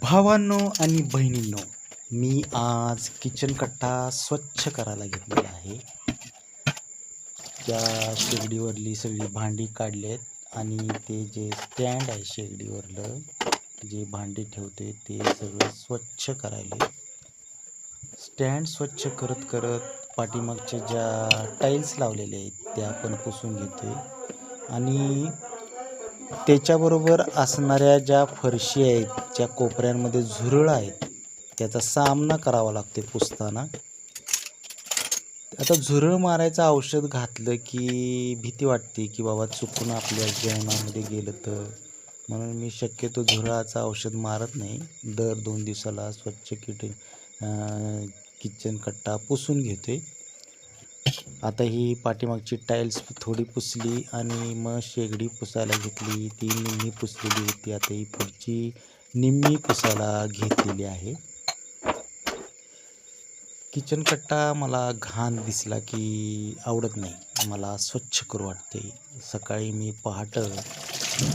भावांनो आणि बहिणींनो मी आज किचन कट्टा स्वच्छ करायला घेतलेला आहे. त्या शेगडीवरली सगळी भांडी काढली आहेत आणि ते जे स्टँड आहे शेगडीवरलं जे भांडी ठेवते ते सगळं स्वच्छ करायले. स्टँड स्वच्छ करत करत पाठीमागच्या ज्या टाईल्स लावलेल्या आहेत त्या पण पुसून घेते आणि त्याच्याबरोबर असणाऱ्या ज्या फरशी आहेत ज्या कोपऱ्यांमध्ये झुरळ आहेत त्याचा सामना करावा लागते पुसताना. आता झुरळ मारायचं औषध घातलं की भीती वाटते की बाबा चुकून आपल्या जेवणामध्ये गेलं तर. म्हणून मी शक्यतो झुरळाचं औषध मारत नाही. दर दोन दिवसाला स्वच्छ किट किचन कट्टा पुसून घेते आता ही पाठीमागची टाईल्स थोडी पुसली आणि मग शेगडी पुसायला घेतली. ती निम्मी पुसलेली होती. आता ही पुढची निम्मी पुसायला घेतलेली आहे. किचन कट्टा मला घाण दिसला की आवडत नाही. मला स्वच्छ करू वाटते. सकाळी मी पहाटं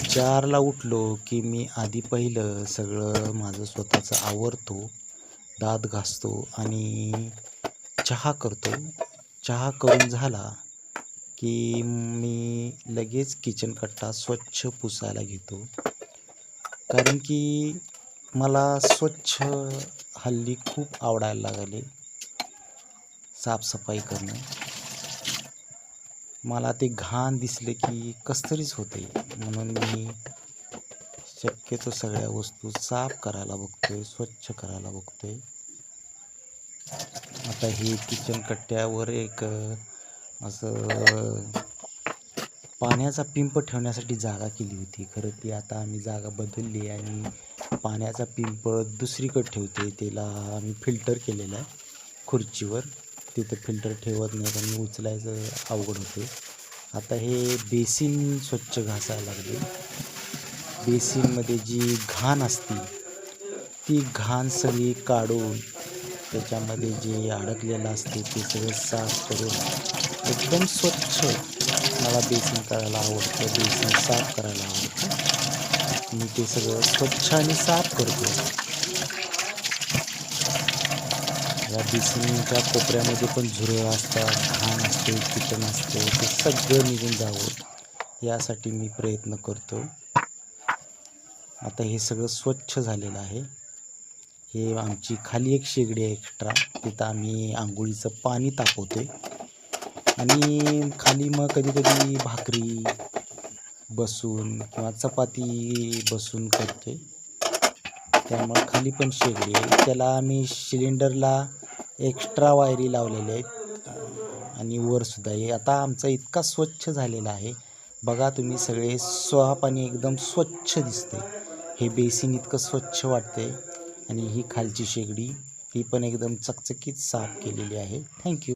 चारला उठलो की मी आधी पहिलं सगळं माझं स्वतःचं आवरतो दात घासतो आणि चहा करतो. चहा करून झाला की मी लगेच किचन कट्टा स्वच्छ पुसायला घेतो. कारण की मला स्वच्छ हल्ली खूप आवडायला लागले. साफसफाई करणं. मला ते घाण दिसले की कसतरीच होते म्हणून मी शक्यतो सगळ्या वस्तू साफ करायला बघतोय स्वच्छ करायला बघतोय. आता हे किचन कट्ट्यावर एक असं पाण्याचा पिंप ठेवण्यासाठी जागा केली होती. खरं ती आता आम्ही जागा बदलली आणि पाण्याचा पिंप दुसरीकडे ठेवते. त्याला आम्ही फिल्टर केलेलं आहे खुर्चीवर. तिथं फिल्टर ठेवत नाही आणि उचलायचं अवघड होते. आता हे बेसिन स्वच्छ घासायला लागले. बेसिनमध्ये जी घाण असते ती घाण सगळी काढून त्याच्यामध्ये जे अडकलेलं असते ते सगळं साफ करून एकदम स्वच्छ मला बेसिन करायला आवडतं. बेसिन साफ करायला आवडतं. मी ते सगळं स्वच्छ आणि साफ करतो. या बेसिनच्या कोपऱ्यामध्ये पण झुरळ असतात घाण असते किचन असते ते सगळं निघून जावं. यासाठी मी प्रयत्न करतो. आता हे सगळं स्वच्छ झालेलं आहे. हे आमची खाली एक शेगडी आहे एक्स्ट्रा तिथं आम्ही आंघोळीचं पाणी तापवतोय. आणि खाली मग कधी कधी भाकरी बसून किंवा चपाती बसून करते त्यामुळं खाली पण शेगडी आहे. त्याला आम्ही सिलेंडरला एक्स्ट्रा वायरी लावलेल्या आहेत. आणि वरसुद्धा आहे. आता आमचा इतका स्वच्छ झालेला आहे. बघा तुम्ही सगळे स्वहा पाणी एकदम स्वच्छ दिसते हे बेसिन इतकं स्वच्छ वाटते आणि ही खालची शेगडी ही पण एकदम चकचकीत साफ केलेली आहे. थँक्यू